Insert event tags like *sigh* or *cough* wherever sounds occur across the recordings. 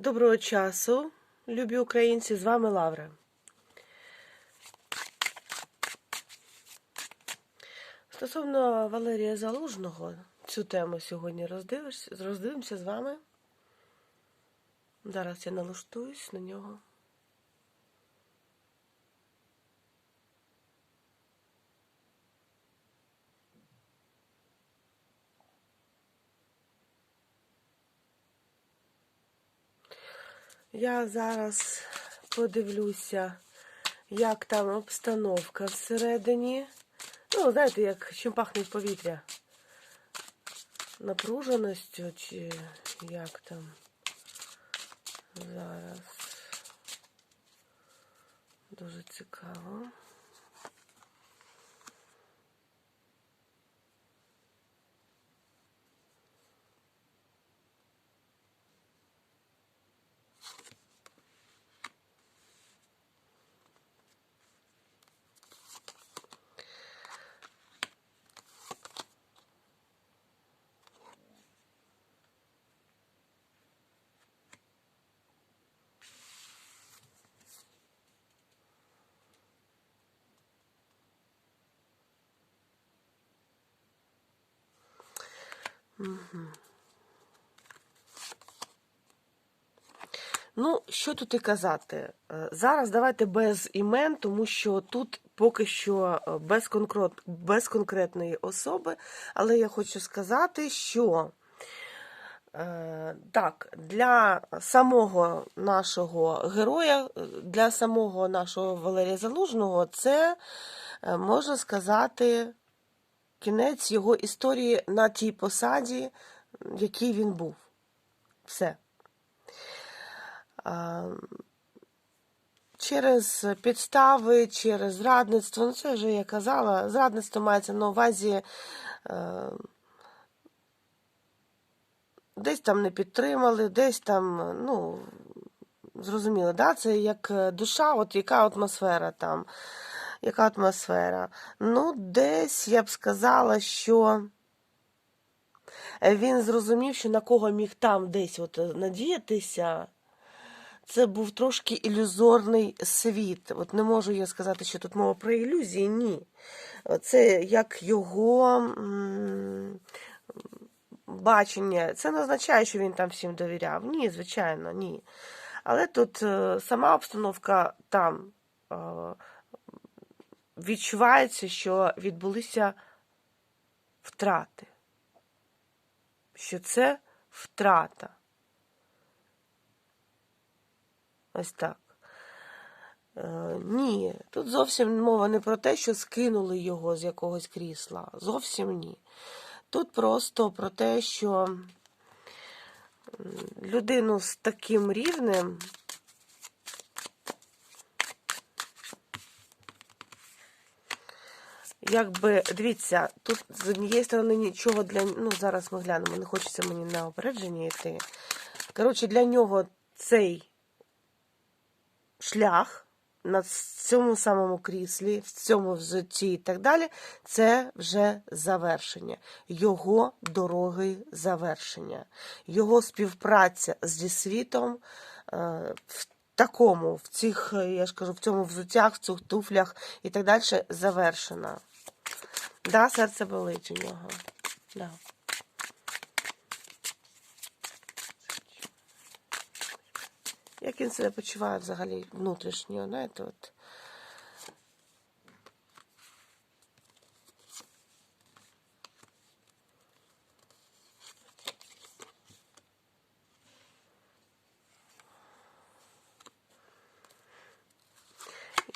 Доброго часу, любі українці, з вами Лавра. Стосовно Валерія Залужного, цю тему сьогодні роздивимося з вами. Зараз я налаштуюсь на нього. Я зараз подивлюся, як там обстановка всередині. Ну, знаєте, як чим пахне повітря. Напруженістю чи як там. Зараз. Дуже цікаво. Ну, що тут і казати? Е, Зараз давайте без імен, тому що тут поки що е, без, конкрет... без конкретної особи, але я хочу сказати, що е, так, для самого нашого героя, для самого нашого Валерія Залужного, це можна сказати кінець його історії на тій посаді, в якій він був. Все. Через підстави, через зрадництво, ну це вже я казала, зрадництво мається на увазі е, десь там не підтримали, десь там, ну, зрозуміло, да? це як душа, от яка атмосфера там, яка атмосфера. Ну, десь я б сказала, що він зрозумів, що на кого міг там десь от надіятися. Це був трошки ілюзорний світ. От не можу я сказати, що тут мова про ілюзії, ні. Це як його бачення. Це не означає, що він там всім довіряв. Ні, звичайно, ні. Але тут е, сама обстановка там е, відчувається, що відбулися втрати. Що це втрата. Ось так. Е, ні, тут зовсім мова не про те, що скинули його з якогось крісла. Зовсім ні. Тут просто про те, що людину з таким рівнем Якби, дивіться, тут з однієї сторони нічого для ну зараз ми глянемо, не хочеться мені на опередження йти. Коротше, для нього цей шлях на цьому самому кріслі, в цьому взутті і так далі, це вже завершення, його дороги завершення, його співпраця зі світом е, в такому, в цих, я ж кажу, в цьому взуттях, в цих туфлях і так далі завершена. Да, серце болить у нього. Да. Як він себе почуває взагалі внутрішньо, знаєте, от.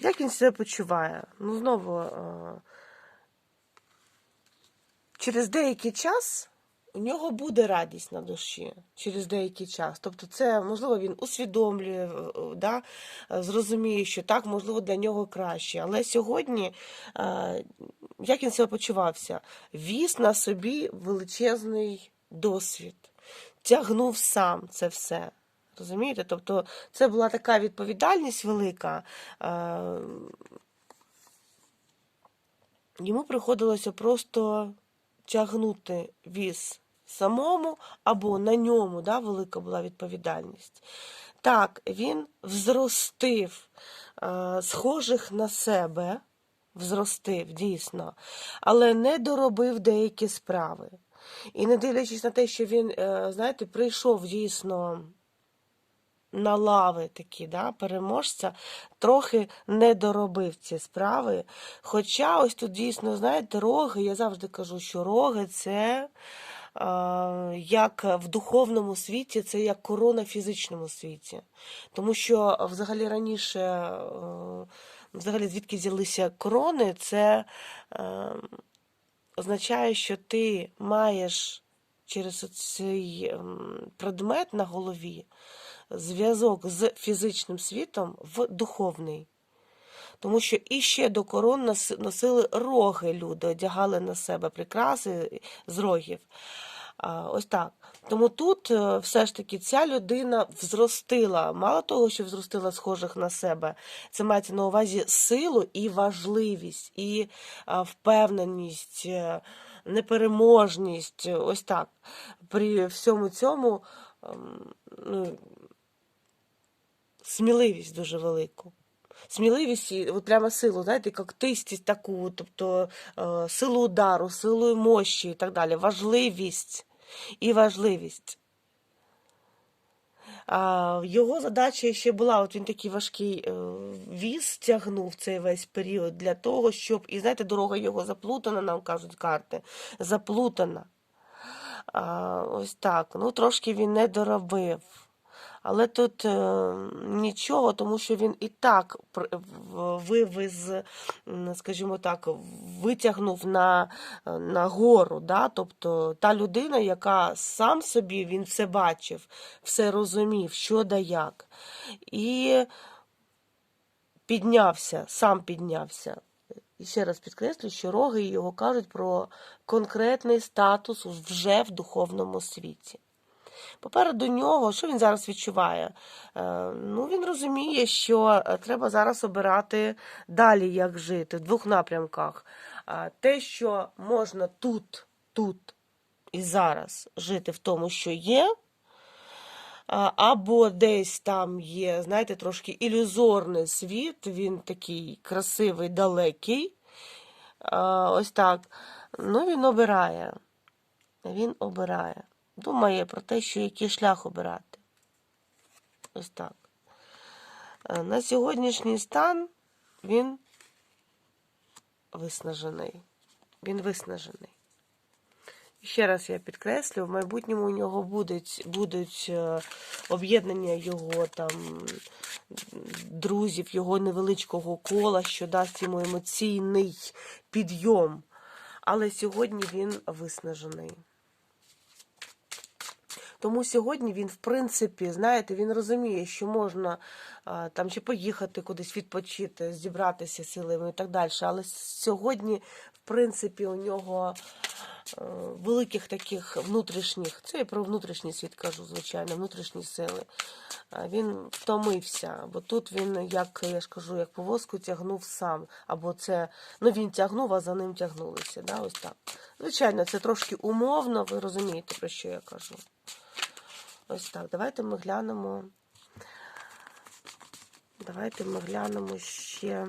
Як він себе почуває? Ну, знову, е, через деякий час у нього буде радість на душі через деякий час. Тобто, це можливо він усвідомлює, е, да, е, зрозуміє, що так можливо для нього краще. Але сьогодні, е, як він себе почувався, віз на собі величезний досвід, тягнув сам це все. Розумієте? Тобто це була така відповідальність велика. Йому приходилося просто тягнути віз самому або на ньому да, велика була відповідальність. Так, він взростив е, схожих на себе, взростив дійсно, але не доробив деякі справи. І не дивлячись на те, що він, е, знаєте, прийшов дійсно на лави такі, да, переможця, трохи не доробив ці справи. Хоча ось тут дійсно, знаєте, роги, я завжди кажу, що роги це. Як в духовному світі, це як корона в фізичному світі. Тому що взагалі раніше, е, взагалі звідки взялися корони, це е, означає, що ти маєш через цей ем, предмет на голові зв'язок з фізичним світом в духовний. Тому що іще до корон носили роги люди, одягали на себе прикраси з рогів. Ось так. Тому тут е, все ж таки ця людина взростила, мало того, що взростила схожих на себе, це мається на увазі силу і важливість, і впевненість, е, непереможність. Ось так. При всьому цьому ем, ну, сміливість дуже велику. Сміливість, і от прямо силу, знаєте, когтистість таку, тобто е, силу удару, силу мощі і так далі. Важливість і важливість. А, його задача ще була, от він такий важкий е, віз тягнув цей весь період для того, щоб, і знаєте, дорога його заплутана, нам кажуть карти, заплутана. А, ось так. Ну, трошки він не доробив. Але тут е, нічого, тому що він і так вивез, скажімо так, витягнув на, на гору. Да? Тобто та людина, яка сам собі він все бачив, все розумів, що да як. І піднявся, сам піднявся. І ще раз підкреслю, що роги його кажуть про конкретний статус вже в духовному світі. Попереду нього, що він зараз відчуває? Е, Ну, він розуміє, що е, треба зараз обирати далі, як жити, в двох напрямках. Те, що можна тут, тут і зараз жити в тому, що є, або десь там є, знаєте, трошки ілюзорний світ, він такий красивий, далекий. Ось так. Ну, він обирає. Він обирає. Думає про те, що який шлях обирати. Ось так. Е, На сьогоднішній стан він виснажений. Він виснажений. Ще раз я підкреслю, в майбутньому у нього будуть, будуть е, об'єднання його там друзів, його невеличкого кола, що дасть йому емоційний підйом. Але сьогодні він виснажений. Тому сьогодні він, в принципі, знаєте, він розуміє, що можна там чи поїхати кудись відпочити, зібратися силами і так далі. Але сьогодні, в принципі, у нього е, великих таких внутрішніх, це я про внутрішній світ кажу, звичайно, внутрішні сили. Він втомився, бо тут він, як я ж кажу, як повозку тягнув сам. Або це, ну він тягнув, а за ним тягнулися. Да? Ось так. Звичайно, це трошки умовно, ви розумієте, про що я кажу. Ось так. Давайте ми глянемо. Давайте ми глянемо ще.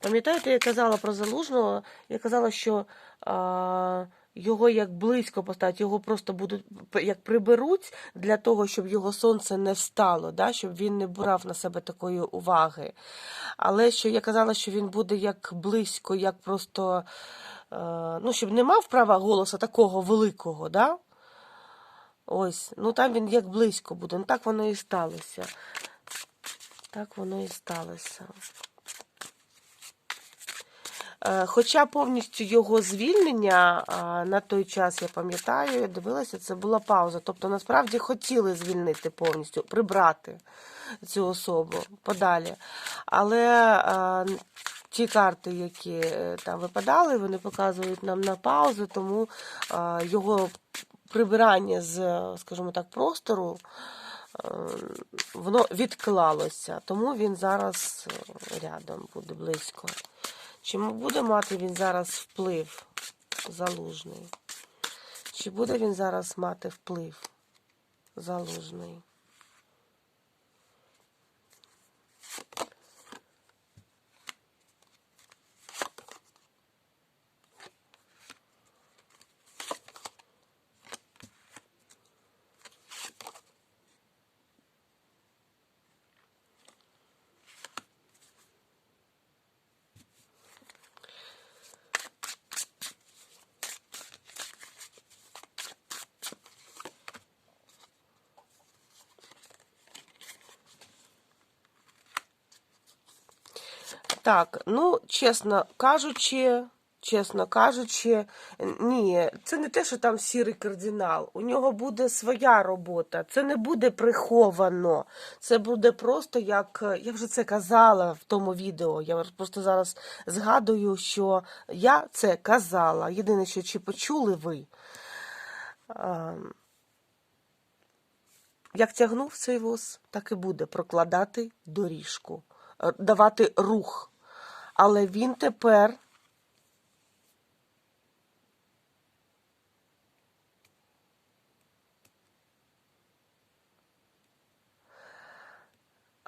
Пам'ятаєте, я казала про залужного? Я казала, що а, його як близько поставити, його просто будуть як приберуть для того, щоб його сонце не встало, да? щоб він не брав на себе такої уваги. Але що я казала, що він буде як близько, як просто, ну, щоб не мав права голоса такого великого, да? Ось, ну там він як близько буде. Ну так воно і сталося. Так воно і сталося. Е, Хоча повністю його звільнення на той час, я пам'ятаю, я дивилася, це була пауза. Тобто насправді хотіли звільнити повністю, прибрати цю особу подалі. Але а, ті карти, які е, там випадали, вони показують нам на паузу, тому його прибирання з, скажімо так, простору. е, Воно відклалося, тому він зараз е, рядом буде близько. Чи буде мати він зараз вплив залужний? Чи буде він зараз мати вплив залужний? Так, ну, чесно кажучи, чесно кажучи, ні, це не те, що там сірий кардинал. У нього буде своя робота. Це не буде приховано. Це буде просто як я вже це казала в тому відео. Я просто зараз згадую, що я це казала. Єдине, що чи почули ви. Як тягнув цей воз, так і буде прокладати доріжку, е, давати рух. Але він тепер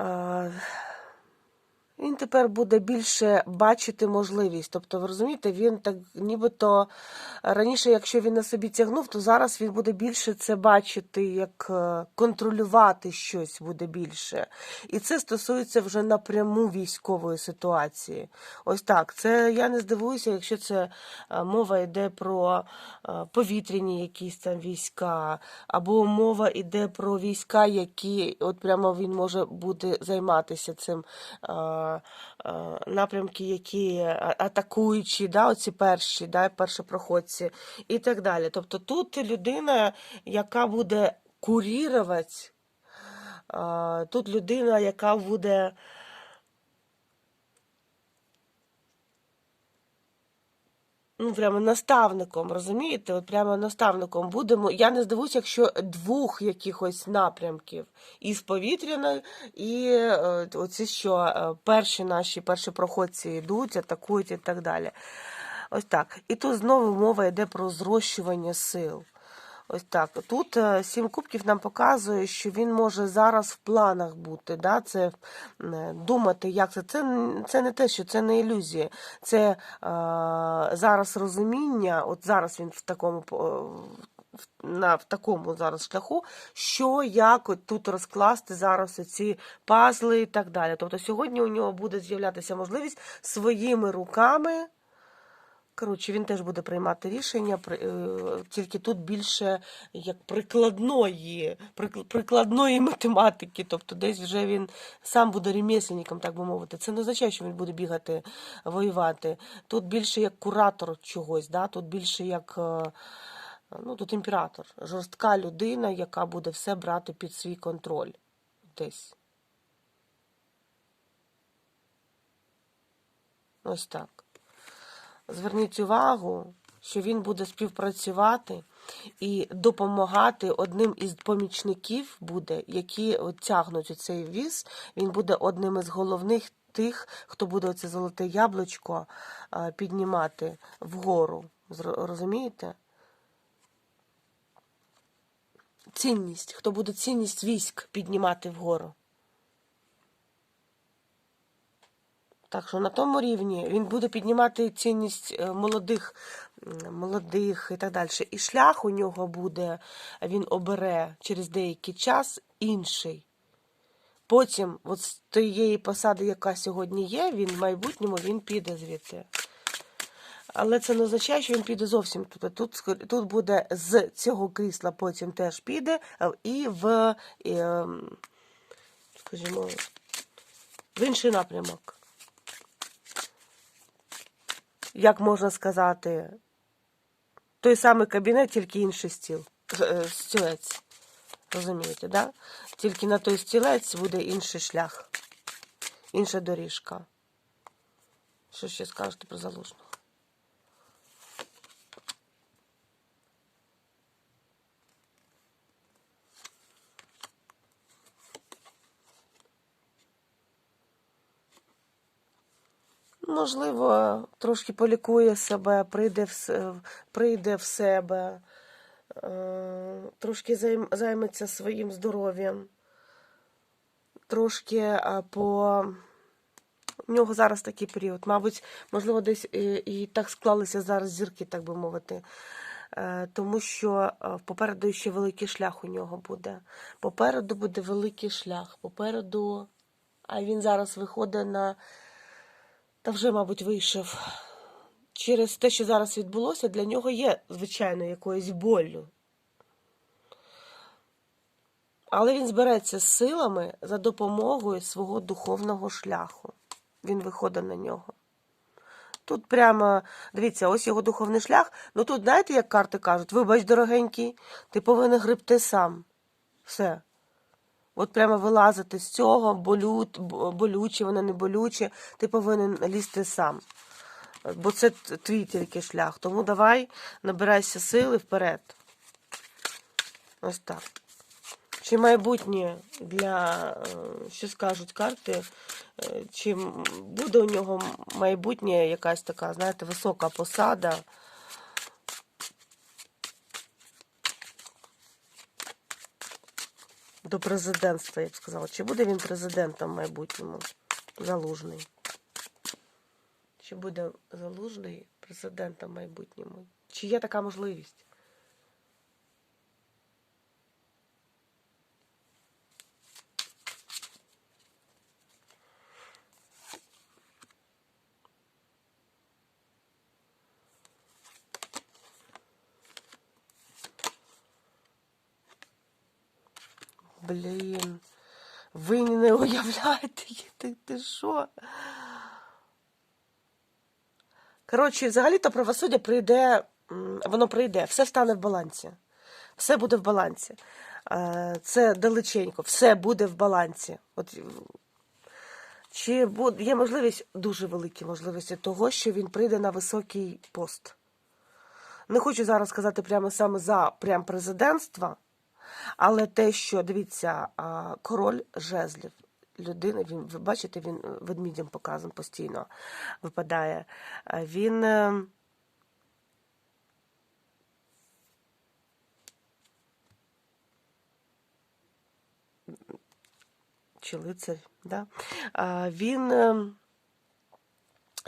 е, він тепер буде більше бачити можливість. Тобто, ви розумієте, він так нібито раніше, якщо він на собі тягнув, то зараз він буде більше це бачити, як е, контролювати щось буде більше. І це стосується вже напряму військової ситуації. Ось так. Це я не здивуюся, якщо це е, мова йде про е, повітряні якісь там війська, або мова йде про війська, які от прямо він може буде займатися цим. Е, е, Напрямки, які а- атакуючі, да, оці перші, да, першопроходці і так далі. Тобто тут людина, яка буде курірувати, тут людина, яка буде ну, прямо наставником, розумієте? От прямо наставником будемо. Я не здивуюся, якщо двох якихось напрямків із повітряної, і е, оці що е, перші наші перші проходці йдуть, атакують і так далі. Ось так. І тут знову мова йде про зрощування сил. Ось так. Тут е, сім кубків нам показує, що він може зараз в планах бути. Да? Це е, думати, як це. Це, це не те, що це не ілюзія. Це е, зараз розуміння, от зараз він в такому на в такому зараз шляху, що як тут розкласти зараз ці пазли і так далі. Тобто сьогодні у нього буде з'являтися можливість своїми руками. Коротше, він теж буде приймати рішення, е, тільки тут більше як прикладної, прикладної математики. Тобто десь вже він сам буде ремесленником, так би мовити. Це не означає, що він буде бігати, воювати. Тут більше як куратор чогось, да? тут більше як. е, Ну, тут імператор, жорстка людина, яка буде все брати під свій контроль десь. Ось так. Зверніть увагу, що він буде співпрацювати і допомагати одним із помічників буде, які тягнуть цей віз. Він буде одним із головних тих, хто буде оце золоте яблучко піднімати вгору. Розумієте? Цінність, хто буде цінність військ піднімати вгору. Так що на тому рівні він буде піднімати цінність е, молодих, молодих і так далі. І шлях у нього буде, він обере через деякий час інший. Потім, от з тієї посади, яка сьогодні є, він в майбутньому він піде звідти. Але це не означає, що він піде зовсім туди. Тут, тут буде з цього крісла, потім теж піде, і в, і, ем, скажімо, в інший напрямок. Як можна сказати, той самий кабінет, тільки інший стіл. Е, Стілець. Розумієте, да? Тільки на той стілець буде інший шлях, інша доріжка. Що ще скажете про залужного? Можливо, трошки полікує себе, прийде в, прийде в себе, е, трошки займ- займеться своїм здоров'ям, трошки е, по. У нього зараз такий період. Мабуть, можливо, десь і, і так склалися зараз зірки, так би мовити. Е, Тому що е, попереду ще великий шлях у нього буде. Попереду буде великий шлях. Попереду, а він зараз виходить на. Та вже, мабуть, вийшов. Через те, що зараз відбулося, для нього є, звичайно, якоюсь боллю. Але він збереться з силами за допомогою свого духовного шляху. Він виходить на нього. Тут прямо, дивіться, ось його духовний шлях. Ну тут, знаєте, як карти кажуть, вибач, дорогенький, ти повинен гребти сам. Все. От прямо вилазити з цього, болю, б- болюче, воно не болюче, ти повинен лізти сам. Бо це твій тільки шлях. Тому давай набирайся сили вперед. Ось так. Чи майбутнє для, е, що скажуть карти, е, чи буде у нього майбутнє якась така, знаєте, висока посада. До президентства, я б сказала. Чи буде він президентом в майбутньому? Залужний. Чи буде залужний президентом в майбутньому? Чи є така можливість? Блін, ви не уявляєте, *laughs* ти, ти що? Коротше, взагалі-то правосуддя прийде, воно прийде, все стане в балансі. Все буде в балансі. Це далеченько, все буде в балансі. От чи буде, є можливість, дуже великі можливості того, що він прийде на високий пост. Не хочу зараз сказати прямо саме за прям президентства, але те, що дивіться, король жезлів, людина, він, ви бачите, він е, ведмідям показан постійно випадає. А Він. е, Чи лицар, да? Він.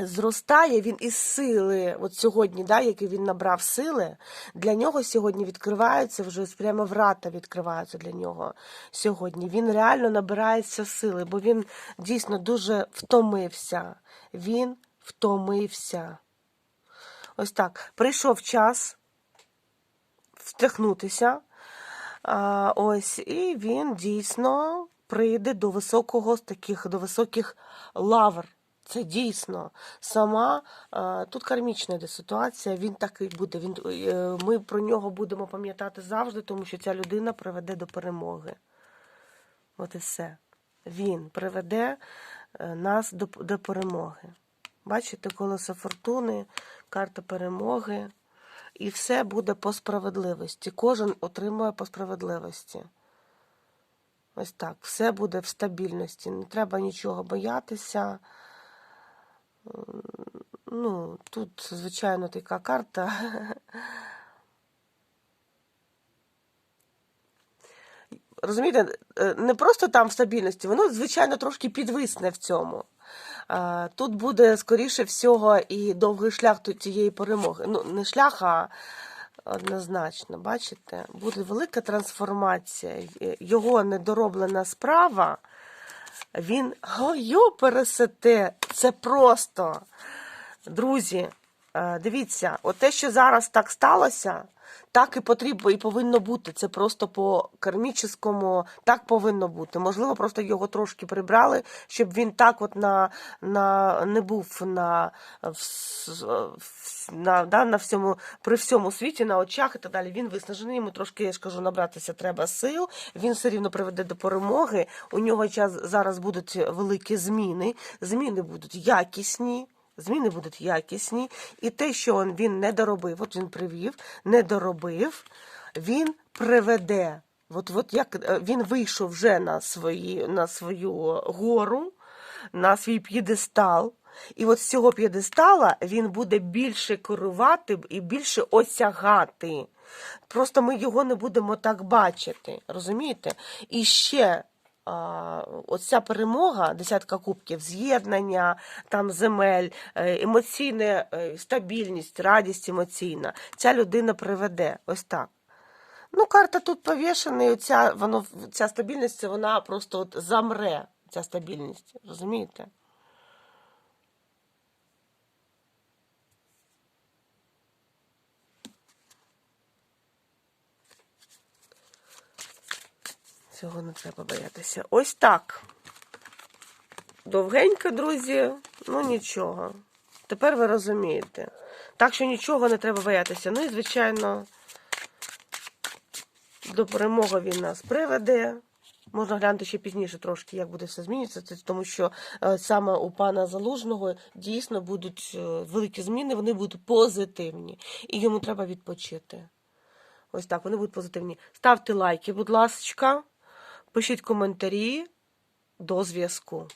Зростає він із сили, от сьогодні, да, який він набрав сили, для нього сьогодні відкриваються вже прямо врата відкриваються для нього сьогодні. Він реально набирається сили, бо він дійсно дуже втомився. Він втомився. Ось так. Прийшов час втряхнутися. А, ось, і він дійсно прийде до високого таких, до високих лавр. Це дійсно сама тут кармічна йде ситуація. Він такий буде. Він е, ми про нього будемо пам'ятати завжди, тому що ця людина приведе до перемоги. От і все. Він приведе е, нас до, до перемоги. Бачите, колесо фортуни, карта перемоги. І все буде по справедливості. Кожен отримує по справедливості. Ось так. Все буде в стабільності. Не треба нічого боятися. М, Ну, тут, звичайно, така карта. Розумієте, е, не просто там в стабільності, воно, звичайно, трошки підвисне в цьому. Тут буде, скоріше всього, і довгий шлях до цієї перемоги. Ну, не шлях, а однозначно, бачите, буде велика трансформація. Його недороблена справа, він ой, пересете. Це просто. Друзі, дивіться, от те, що зараз так сталося, так і потрібно і повинно бути. Це просто по кармічному так повинно бути. Можливо, просто його трошки прибрали, щоб він так от на, на не був на, на, да, на всьому, при всьому світі, на очах і так далі. Він виснажений, йому трошки, я ж кажу, набратися треба сил. Він все рівно приведе до перемоги. У нього час зараз будуть великі зміни. Зміни будуть якісні. Зміни будуть якісні, і те, що він не доробив, от він привів, не доробив, він приведе. От, от як е, він вийшов вже на, свої, на свою гору, на свій п'єдестал, І от з цього п'єдестала він буде більше керувати і більше осягати. Просто ми його не будемо так бачити, розумієте? І ще оця перемога, десятка кубків, з'єднання там земель, е, емоційна е, стабільність, радість емоційна. Ця людина приведе ось так. Ну, карта тут повішена, і оця, воно, ця стабільність, вона просто от замре, ця стабільність, розумієте? Цього не треба боятися. Ось так. Довгенько, друзі, ну нічого. Тепер ви розумієте. Так що нічого не треба боятися. Ну і, звичайно, до перемоги він нас приведе. Можна глянути ще пізніше трошки, як буде все змінюватися, тому що е, саме у пана Залужного дійсно будуть е, великі зміни, вони будуть позитивні. І йому треба відпочити. Ось так, вони будуть позитивні. Ставте лайки, будь ласка, пишіть коментарі. До зв'язку.